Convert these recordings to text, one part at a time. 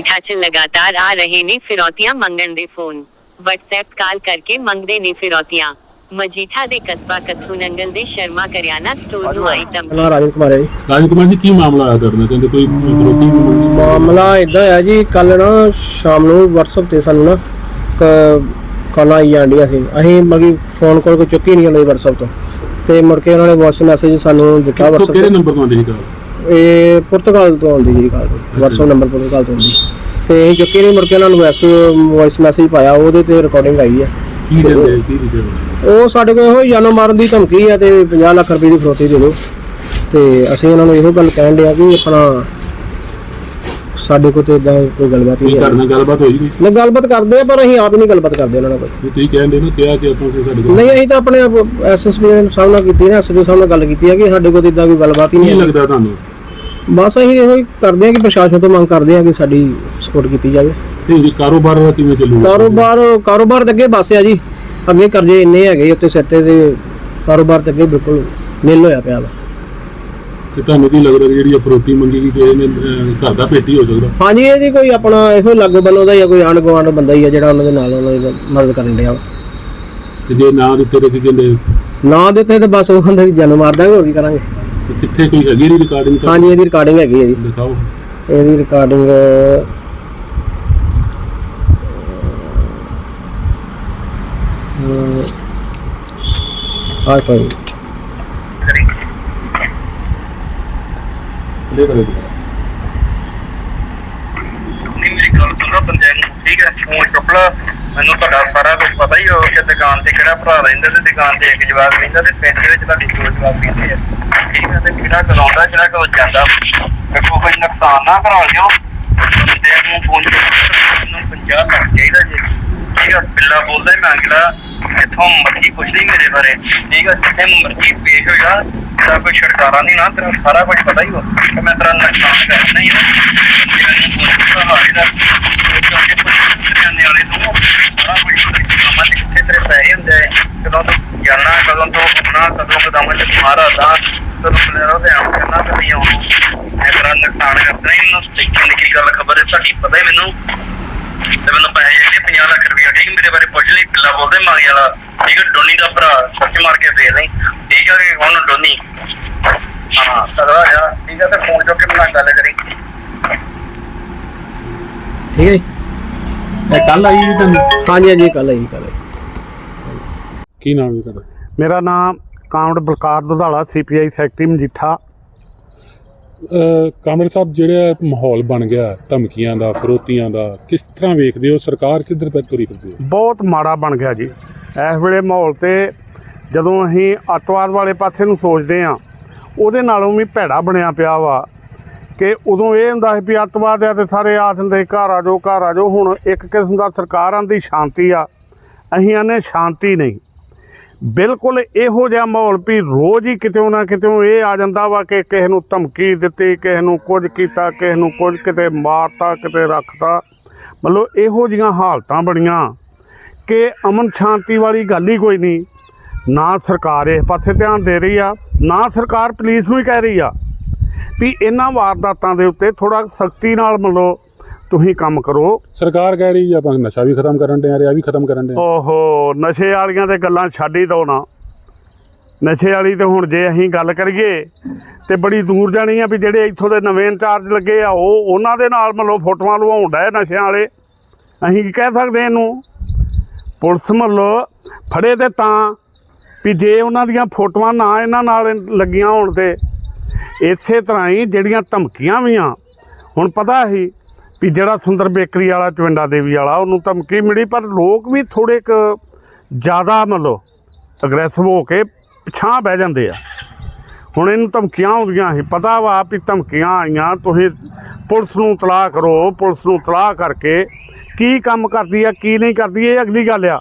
ਮਜੀਠਾ 'ਚ ਲਗਾਤਾਰ ਆ ਰਹੇ ਨੇ ਫਿਰੌਤੀਆਂ ਮੰਗਣ ਦੇ ਫੋਨ। WhatsApp ਕਾਲ ਕਰਕੇ ਮੰਗਦੇ ਨੇ ਫਿਰੌਤੀਆਂ। ਮਜੀਠਾ ਦੇ ਕਸਬਾ ਕੱਥੂ ਨੰਗਲ ਦੇ ਸ਼ਰਮਾ ਕਰਿਆਨਾ ਸਟੋਰ ਨੂੰ ਆਈ ਧਮਕੀ। ਨਾ ਰਾਜਨ ਕੁਮਾਰ ਹੈ ਜੀ। ਰਾਜ ਕੁਮਾਰ ਜੀ ਕੀ ਮਾਮਲਾ ਆਇਆ ਨਾਲ? ਕਹਿੰਦੇ ਕੋਈ ਵਿਰੋਧੀ ਨੂੰ ਮਾਮਲਾ ਇਦਾਂ ਹੈ ਜੀ ਕੱਲ ਨਾ ਸ਼ਾਮ ਨੂੰ WhatsApp ਤੇ ਸਾਨੂੰ ਨਾ ਕ- ਕਾਲਾਂ ਆਈ ਜਾਂਦੀਆਂ ਸੀ। ਅਸੀਂ ਮਗੀ ਫੋਨ ਕਾਲ ਕੋਈ ਚੁੱਕੀ ਨਹੀਂ ਜਾਂਦੀ WhatsApp ਤੋਂ। ਤੇ ਮੁੜ ਕੇ ਉਹਨਾਂ ਨੇ ਵਾਇਸ ਮੈਸੇਜ ਸਾਨੂੰ ਦਿੱਤਾ ਕਿੱਥੋਂ WhatsApp ਕਿਹੜੇ ਤੇ। ਨੰਬਰ ਤੋਂ ਆਉਂਦੀ ਸੀ ਕਾਲ? ਇਹ ਪੁਰਤਗਾਲ ਤੋਂ ਆਉਂਦੀ ਜੀ ਕਾਲ WhatsApp ਨੰਬਰ ਪੁਰਤਗਾਲ ਤੋਂ ਆਉਂਦੀ ਤੇ ਅਸੀਂ ਚੁੱਕੀ ਨਹੀਂ ਮੁੜ ਕੇ ਉਹਨਾਂ ਨੂੰ ਵਾਇਸ ਮੈਸੇਜ ਪਾਇਆ ਉਹਦੇ ਤੇ ਰਿਕਾਰਡਿੰਗ ਆਈ ਹੈ ਕੀ ਦਿੰਦੇ ਕੀ ਦਿੰਦੇ ਉਹ ਸਾਡੇ ਕੋਲ ਇਹੋ ਜਾਨੋਂ ਮਾਰਨ ਦੀ ਧਮਕੀ ਆ ਤੇ 50 ਲੱਖ ਰੁਪਏ ਦੀ ਫਰੋਤੀ ਦੇ ਦਿਓ। ਤੇ ਅਸੀਂ ਉਹਨਾਂ ਨੂੰ ਇਹੋ ਗੱਲ ਕਹਿਣ ਡਿਆ ਕਿ ਆਪਣਾ ਸਾਡੇ ਕੋਲ ਤੇ ਇਦਾਂ ਕੋਈ ਗੱਲਬਾਤ ਨਹੀਂ ਕਰਨਾ ਗੱਲਬਾਤ ਹੋਈ ਨਹੀਂ। ਨਾ ਗੱਲਬਾਤ ਕਰਦੇ ਆ ਪਰ ਅਸੀਂ ਆਪ ਨਹੀਂ ਗੱਲਬਾਤ ਕਰਦੇ ਉਹਨਾਂ ਨਾਲ ਕੋਈ। ਤੁਸੀਂ ਕਹਿੰਦੇ ਨਾ ਕਿਹਾ ਕਿ ਆਪਾਂ ਕਿ ਸਾਡੇ ਕੋਲ ਨਹੀਂ ਅਸੀਂ ਤਾਂ ਆਪਣੇ ਐਸਐਸਪੀ ਸਾਹਿਬ ਨਾਲ ਕੀਤੀ ਨਾ ਐਸਐਸਪੀ ਸਾਹਿਬ ਨਾਲ ਗੱਲ ਕੀਤੀ ਹੈ ਕਿ ਸਾਡੇ ਕੋਲ ਇਦਾਂ ਕੋਈ ਗੱਲਬਾਤ ਹੀ ਨਹੀਂ ਲੱਗਦਾ ਤੁਹਾਨੂੰ? ਬਸ ਅਸੀਂ ਇਹੋ ਹੀ ਕਰਦੇ ਆ ਕਿ ਪ੍ਰਸ਼ਾਸਨ ਤੋਂ ਮੰਗ ਕਰਦੇ ਆ ਕਿ ਸਾਡੀ ਸਪੋਰਟ ਕੀਤੀ ਜਾਵੇ। ਤੇ ਜੀ ਕਾਰੋਬਾਰ ਦਾ ਕਿਵੇਂ ਚੱਲੂਗਾ ਕਾਰੋਬਾਰ ਕਾਰੋਬਾਰ ਤਾਂ ਅੱਗੇ ਬਸ ਆ ਜੀ। ਅੱਗੇ ਕਰਜ਼ੇ ਇੰਨੇ ਹੈਗੇ ਉੱਤੇ ਸਿਰ ਤੇ ਤੇ ਕਾਰੋਬਾਰ ਤਾਂ ਅੱਗੇ ਬਿਲਕੁਲ ਨਿਲ ਹੋਇਆ ਪਿਆ ਵਾ। ਤੇ ਤੁਹਾਨੂੰ ਕੀ ਲੱਗਦਾ ਕਿ ਜਿਹੜੀ ਇਹ ਫਰੋਤੀ ਮੰਗੀ ਗਈ ਕਿ ਇਹਨੇ ਅਹ, ਘਰ ਦਾ ਪੇਟੀ ਹੋ ਸਕਦਾ ਹਾਂਜੀ ਇਹ ਜੀ ਕੋਈ ਆਪਣਾ ਇਹੋ ਲਾਗੋ ਬੰਨੋ ਦਾ ਜਾਂ ਕੋਈ ਆਂਢ ਗੁਆਂਢ ਬੰਦਾ ਹੀ ਆ ਜਿਹੜਾ ਉਹਨਾਂ ਦੇ ਨਾਲ ਉਹਨਾਂ ਦੀ ਮਦਦ ਕਰਨ ਡਿਆ ਵਾ। ਤੇ ਜੇ ਨਾ ਦਿੱਤੇ ਤਾਂ ਕੀ ਕਹਿੰਦੇ? ਨਾ ਦਿੱਤੇ ਤਾਂ ਬਸ ਉਹ ਹੁੰਦੇ ਜਨ ਮਾਰ ਦਾਂਗੇ ਹੋਰ ਕੀ ਕਰਾਂਗੇ। ਤੇ ਕਿੱਥੇ ਕੋਈ ਹੈਗੀ ਨਹੀਂ ਰਿਕਾਰਡਿੰਗ ਤਾਂ ਹਾਂਜੀ ਇਹਦੀ ਰਿਕਾਰਡਿੰਗ ਹੈਗੀ ਹੈ ਜੀ। ਦਿਖਾਓ। ਇਹਦੀ ਰਿਕਾਰਡਿੰਗ ਆ ਕੋਈ। ਦੇ ਕਰੋ ਨਹੀਂ ਮੇਰੀ ਗੱਲ ਸੁਣੋ ਬੰਦੇ ਨੂੰ ਠੀਕ ਹੈ ਫੋਨ ਚੁੱਕ ਲਾ। ਮੈਨੂੰ ਤੁਹਾਡਾ ਸਾਰਾ ਕੁਝ ਪਤਾ ਹੀ ਹੋ ਕਿ ਭਰਾ ਰਹਿੰਦਾ ਤੇ ਦੁਕਾਨ ਤੇ ਇੱਕ ਜਵਾਬ ਰਹਿੰਦਾ ਤੇ ਪਿੰਡ ਦੇ ਵਿੱਚ ਤੁਹਾਡੀ ਦੋ ਜਵਾਬ ਰਹਿੰਦੇ ਆ। ਠੀਕ ਹੈ ਤੇ ਕਿਹੜਾ ਕਰਾਉਂਦਾ ਕਿਹੜਾ ਕੋ ਜਾਂਦਾ। ਦੇਖੋ ਕੋਈ ਨੁਕਸਾਨ ਨਾ ਕਰਾ ਲਿਓ। ਬੰਦੇ ਨੂੰ ਫੋਨ ਨੂੰ 50 ਲੱਖ ਚਾਹੀਦਾ ਜੀ। ਠੀਕ ਹੈ ਬਿੱਲਾ ਬੋਲਦਾ ਹੀ ਮੰਗ ਇੱਥੋਂ ਮਰਜ਼ੀ ਪੁੱਛ ਲਈ ਮੇਰੇ ਬਾਰੇ। ਠੀਕ ਆ, ਜਿੱਥੇ ਮਰਜ਼ੀ ਪੇਸ਼ ਹੋਇਆ ਜਾ, ਤੇਰਾ ਕੋਈ ਛੜਕਾਰਾ ਨਹੀਂ ਨਾ, ਤੇਰਾ ਸਾਰਾ ਕੁਝ ਪਤਾ ਹੀ ਹੋ ਕਿ ਮੈਂ ਤੇਰਾ ਨੁਕਸਾਨ ਕਰਨਾ ਹੀ ਹਾਂ ਨੂੰ ਫੋਨ ਕੀਤਾ ਹਾਲੇ ਦਾ ਕਿਉਂਕਿ ਪੁੱਛਣ ਵਾਲੇ ਤੋਂ ਸਾਰਾ ਕੁਝ ਤੇਰੇ ਪੈਸੇ ਹੁੰਦੇ ਆ, ਕਦੋਂ ਤੂੰ ਜਾਣਾ ਕਦੋਂ ਤੋਂ ਆਉਣਾ ਕਦੋਂ ਕਦਮ ਚ ਮਾਰਾ ਦਾ ਕਦੋਂ ਪਲੇਰੋ ਤੇ ਆਉਂ ਕਰਨਾ ਤੇ ਨਹੀਂ ਆਉਣਾ ਮੈਂ ਤੇਰਾ ਨੁਕਸਾਨ ਕਰਨਾ ਹੀ ਮੈਨੂੰ ਦੇਖਣ ਦੀ ਕੀ ਗੱਲ ਖਬਰ ਹੈ ਤੁਹਾਡੀ ਪਤਾ ਹੀ ਮੈਨੂੰ। ਤੇ ਮੈਨੂੰ ਪੈਸੇ ਜਿਹੜੇ 50 ਲੱਖ ਰੁਪਏ ਠੀਕ ਮੇਰੇ ਬਾਰੇ ਪੁੱਛ ਲਈ ਕਿੱਲਾ ਬੋਲਦੇ ਮੰਗ ਵਾਲਾ ਠੀਕ ਹੈ ਡੋਨੀ ਦਾ ਭਰਾ ਸੱਚ ਮਾਰ ਕੇ ਦੇ ਲਈ ਠੀਕ ਹੈ ਕਿ ਹੁਣ ਡੋਨੀ? ਹਾਂ ਸਦਾ ਆ ਠੀਕ ਹੈ ਤੇ ਫੋਨ ਚੁੱਕ ਕੇ ਮੇਰੇ ਨਾਲ ਗੱਲ ਕਰੀ। ਠੀਕ ਹੈ ਕੱਲ ਆਈ ਤੁਹਾਨੂੰ ਹਾਂਜੀ ਹਾਂਜੀ ਕੱਲ ਆਈ ਕੱਲ ਕੀ ਨਾਮ ਹੈ ਤੁਹਾਡਾ? ਮੇਰਾ ਨਾਮ comrade Balkar Dudhala CPI secretary Majitha. ਕਾਮਰ ਸਾਹਿਬ ਜਿਹੜਾ ਮਾਹੌਲ ਬਣ ਗਿਆ ਧਮਕੀਆਂ ਦਾ ਫਰੋਤੀਆਂ ਦਾ ਕਿਸ ਤਰ੍ਹਾਂ ਵੇਖਦੇ ਹੋ? ਸਰਕਾਰ ਕਿੱਧਰ ਪੈ ਤੁਰੀ ਫਿਰਦੀ ਹੈ? ਬਹੁਤ ਮਾੜਾ ਬਣ ਗਿਆ ਜੀ। ਇਸ ਵੇਲੇ ਮਾਹੌਲ ਤੇ ਜਦੋਂ ਅਸੀਂ ਅੱਤਵਾਦ ਵਾਲੇ ਪਾਸੇ ਨੂੰ ਸੋਚਦੇ ਆ ਉਹਦੇ ਨਾਲੋਂ ਵੀ ਭੈੜਾ ਬਣਿਆ ਪਿਆ ਵਾ ਕਿ ਉਦੋਂ ਇਹ ਹੁੰਦਾ ਸੀ ਵੀ ਅੱਤਵਾਦ ਆ ਤੇ ਸਾਰੇ ਆਖ ਦਿੰਦੇ ਘਰ ਆ ਜਾਓ ਘਰ ਆ ਜਾਓ। ਹੁਣ ਇੱਕ ਕਿਸਮ ਦਾ ਸਰਕਾਰਾਂ ਦੀ ਸ਼ਾਂਤੀ ਆ। ਅਸੀਂ ਆਨੇ ਸ਼ਾਂਤੀ ਨਹੀਂ। ਬਿਲਕੁਲ ਇਹੋ ਜਿਹਾ ਮਾਹੌਲ ਵੀ ਰੋਜ਼ ਹੀ ਕਿਤੇ ਨਾ ਕਿਤੇ ਇਹ ਆ ਜਾਂਦਾ ਵਾ ਕਿ ਕਿਸੇ ਨੂੰ ਧਮਕੀ ਦਿੱਤੀ, ਕਿਸੇ ਨੂੰ ਕੁਝ ਕੀਤਾ, ਕਿਸੇ ਨੂੰ ਕੁਝ ਕਿਤੇ ਮਾਰਤਾ, ਕਿਤੇ ਰੱਖਤਾ। ਮਤਲਬ ਇਹੋ ਜੀਆਂ ਹਾਲਤਾਂ ਬਣੀਆਂ ਕਿ ਅਮਨ ਸ਼ਾਂਤੀ ਵਾਲੀ ਗੱਲ ਹੀ ਕੋਈ ਨਹੀਂ। ਨਾ ਸਰਕਾਰ ਇਸ ਪਾਸੇ ਧਿਆਨ ਦੇ ਰਹੀ ਆ, ਨਾ ਸਰਕਾਰ ਪੁਲਿਸ ਨੂੰ ਹੀ ਕਹਿ ਰਹੀ ਆ ਵੀ ਇਹਨਾਂ ਵਾਰਦਾਤਾਂ ਦੇ ਉੱਤੇ ਥੋੜਾ ਸਖਤੀ ਨਾਲ ਮਤਲਬ ਤੁਸੀਂ ਕੰਮ ਕਰੋ। ਸਰਕਾਰ ਕਹਿ ਰਹੀ ਹੈ ਆਪਾਂ ਨਸ਼ਾ ਵੀ ਖਤਮ ਕਰਨ ਦੇ ਆ ਰਿਹਾ ਵੀ ਖਤਮ ਕਰਨ ਦੇ ਓਹੋ ਨਸ਼ੇ ਵਾਲੀਆਂ ਤੇ ਗੱਲਾਂ ਛੱਡ ਹੀ ਦੋ ਨਾ। ਨਸ਼ੇ ਵਾਲੀ ਤੇ ਹੁਣ ਜੇ ਅਸੀਂ ਗੱਲ ਕਰੀਏ ਤੇ ਬੜੀ ਦੂਰ ਜਾਣੀ ਆ ਵੀ ਜਿਹੜੇ ਇੱਥੋਂ ਦੇ ਨਵੇਂ ਇੰਚਾਰਜ ਲੱਗੇ ਆ ਉਹ ਉਹਨਾਂ ਦੇ ਨਾਲ ਮਤਲਬ ਫੋਟੋਆਂ ਲਵਾਉਣ ਡਏ ਨਸ਼ਿਆਂ ਵਾਲੇ। ਅਸੀਂ ਕੀ ਕਹਿ ਸਕਦੇ ਇਹਨੂੰ? ਪੁਲਿਸ ਮਤਲਬ ਫੜੇ ਤੇ ਤਾਂ ਵੀ ਜੇ ਉਹਨਾਂ ਦੀਆਂ ਫੋਟੋਆਂ ਨਾ ਇਹਨਾਂ ਨਾਲ ਲੱਗੀਆਂ ਹੋਣ ਤੇ ਇਸੇ ਤਰ੍ਹਾਂ ਹੀ ਜਿਹੜੀਆਂ ਧਮਕੀਆਂ ਵੀ ਆ ਹੁਣ ਪਤਾ ਸੀ ਵੀ ਜਿਹੜਾ ਸੁੰਦਰ ਬੇਕਰੀ ਵਾਲਾ, ਚਵਿੰਡਾ ਦੇਵੀ ਵਾਲਾ, ਉਹਨੂੰ ਧਮਕੀ ਮਿਲੀ, ਪਰ ਲੋਕ ਵੀ ਥੋੜੇ ਕ ਜ਼ਿਆਦਾ ਮਤਲਬ ਅਗਰੈਸਿਵ ਹੋ ਕੇ ਪਿਛਾਂ ਬਹਿ ਜਾਂਦੇ ਆ। ਹੁਣ ਇਹਨੂੰ ਧਮਕੀਆਂ ਆਉਂਦੀਆਂ ਸੀ। ਪਤਾ ਵਾ ਵੀ ਧਮਕੀਆਂ ਆਈਆਂ, ਤੁਸੀਂ ਪੁਲਿਸ ਨੂੰ ਤਲਾਹ ਕਰੋ, ਪੁਲਿਸ ਨੂੰ ਤਲਾਹ ਕਰਕੇ ਕੀ ਕੰਮ ਕਰਦੀ ਆ, ਕੀ ਨਹੀਂ ਕਰਦੀ, ਇਹ ਅਗਲੀ ਗੱਲ ਆ।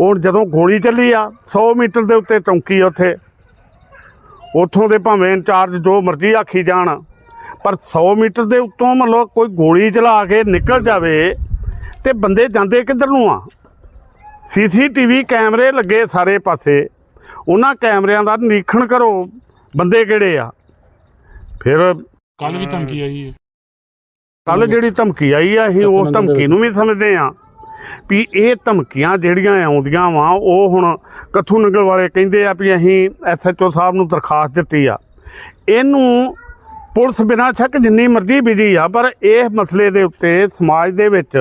ਹੁਣ ਜਦੋਂ ਗੋਲੀ ਚੱਲੀ ਆ 100 ਮੀਟਰ ਦੇ ਉੱਤੇ ਚੌਂਕੀ ਉੱਥੇ। ਉੱਥੋਂ ਦੇ ਭਾਵੇਂ ਇੰਚਾਰਜ ਜੋ ਮਰਜ਼ੀ ਆਖੀ ਜਾਣ। ਪਰ 100 ਮੀਟਰ ਦੇ ਉੱਤੋਂ ਮਤਲਬ ਕੋਈ ਗੋਲੀ ਚਲਾ ਕੇ ਨਿਕਲ ਜਾਵੇ ਤੇ ਬੰਦੇ ਜਾਂਦੇ ਕਿੱਧਰ ਨੂੰ ਆ? ਸੀਸੀਟੀਵੀ ਕੈਮਰੇ ਲੱਗੇ ਸਾਰੇ ਪਾਸੇ। ਉਹਨਾਂ ਕੈਮਰਿਆਂ ਦਾ ਨਿਰੀਖਣ ਕਰੋ ਬੰਦੇ ਕਿਹੜੇ ਆ। ਫਿਰ ਕੱਲ ਵੀ ਧਮਕੀ ਆਈ ਹੈ। ਕੱਲ ਜਿਹੜੀ ਧਮਕੀ ਆਈ ਆ ਅਸੀਂ ਉਸ ਧਮਕੀ ਨੂੰ ਵੀ ਸਮਝਦੇ ਆ ਵੀ ਇਹ ਧਮਕੀਆਂ ਜਿਹੜੀਆਂ ਆਉਂਦੀਆਂ ਵਾ ਉਹ ਹੁਣ ਕੱਥੂ ਨੰਗਲ ਵਾਲੇ ਕਹਿੰਦੇ ਆ ਵੀ ਅਸੀਂ ਐਸਐਚਓ ਸਾਹਿਬ ਨੂੰ ਦਰਖਾਸਤ ਦਿੱਤੀ ਆ। ਇਹਨੂੰ ਪੁਲਿਸ ਬਿਨਾਂ ਸ਼ੱਕ ਜਿੰਨੀ ਮਰਜ਼ੀ ਬਿਜ਼ੀ ਆ ਪਰ ਇਹ ਮਸਲੇ ਦੇ ਉੱਤੇ ਸਮਾਜ ਦੇ ਵਿੱਚ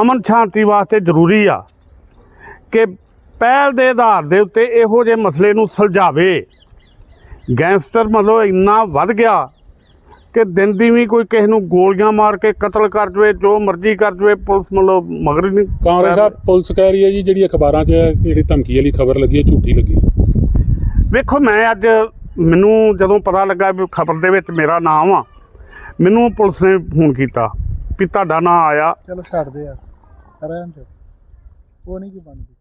ਅਮਨ ਸ਼ਾਂਤੀ ਵਾਸਤੇ ਜ਼ਰੂਰੀ ਆ ਕਿ ਪਹਿਲ ਦੇ ਆਧਾਰ ਦੇ ਉੱਤੇ ਇਹੋ ਜਿਹੇ ਮਸਲੇ ਨੂੰ ਸੁਲਝਾਵੇ। ਗੈਂਗਸਟਰ ਮਤਲਬ ਇੰਨਾ ਵੱਧ ਗਿਆ ਕਿ ਦਿਨ ਦੀ ਵੀ ਕੋਈ ਕਿਸੇ ਨੂੰ ਗੋਲੀਆਂ ਮਾਰ ਕੇ ਕਤਲ ਕਰ ਜਵੇ ਜੋ ਮਰਜ਼ੀ ਕਰ ਜਵੇ ਪੁਲਿਸ ਮਤਲਬ ਮਗਰ ਨਹੀਂ ਕਾਂਗਰਸ ਸਾਹਿਬ ਪੁਲਿਸ ਕਹਿ ਰਹੀ ਹੈ ਜੀ ਜਿਹੜੀ ਅਖਬਾਰਾਂ 'ਚ ਜਿਹੜੀ ਧਮਕੀ ਵਾਲੀ ਖਬਰ ਲੱਗੀ ਹੈ ਝੂਠੀ ਲੱਗੀ ਵੇਖੋ ਮੈਂ ਅੱਜ ਮੈਨੂੰ ਜਦੋਂ ਪਤਾ ਲੱਗਾ ਵੀ ਖਬਰ ਦੇ ਵਿੱਚ ਮੇਰਾ ਨਾਮ ਆ, ਮੈਨੂੰ ਪੁਲਿਸ ਨੇ ਫੋਨ ਕੀਤਾ ਵੀ ਤੁਹਾਡਾ ਨਾਂ ਆਇਆ। ਚਲੋ ਛੱਡ ਦੇ ਯਾਰ ਰਹਿਣ ਦੇ ਉਹ ਨਹੀਂ ਕੀ ਬਣਦੀ।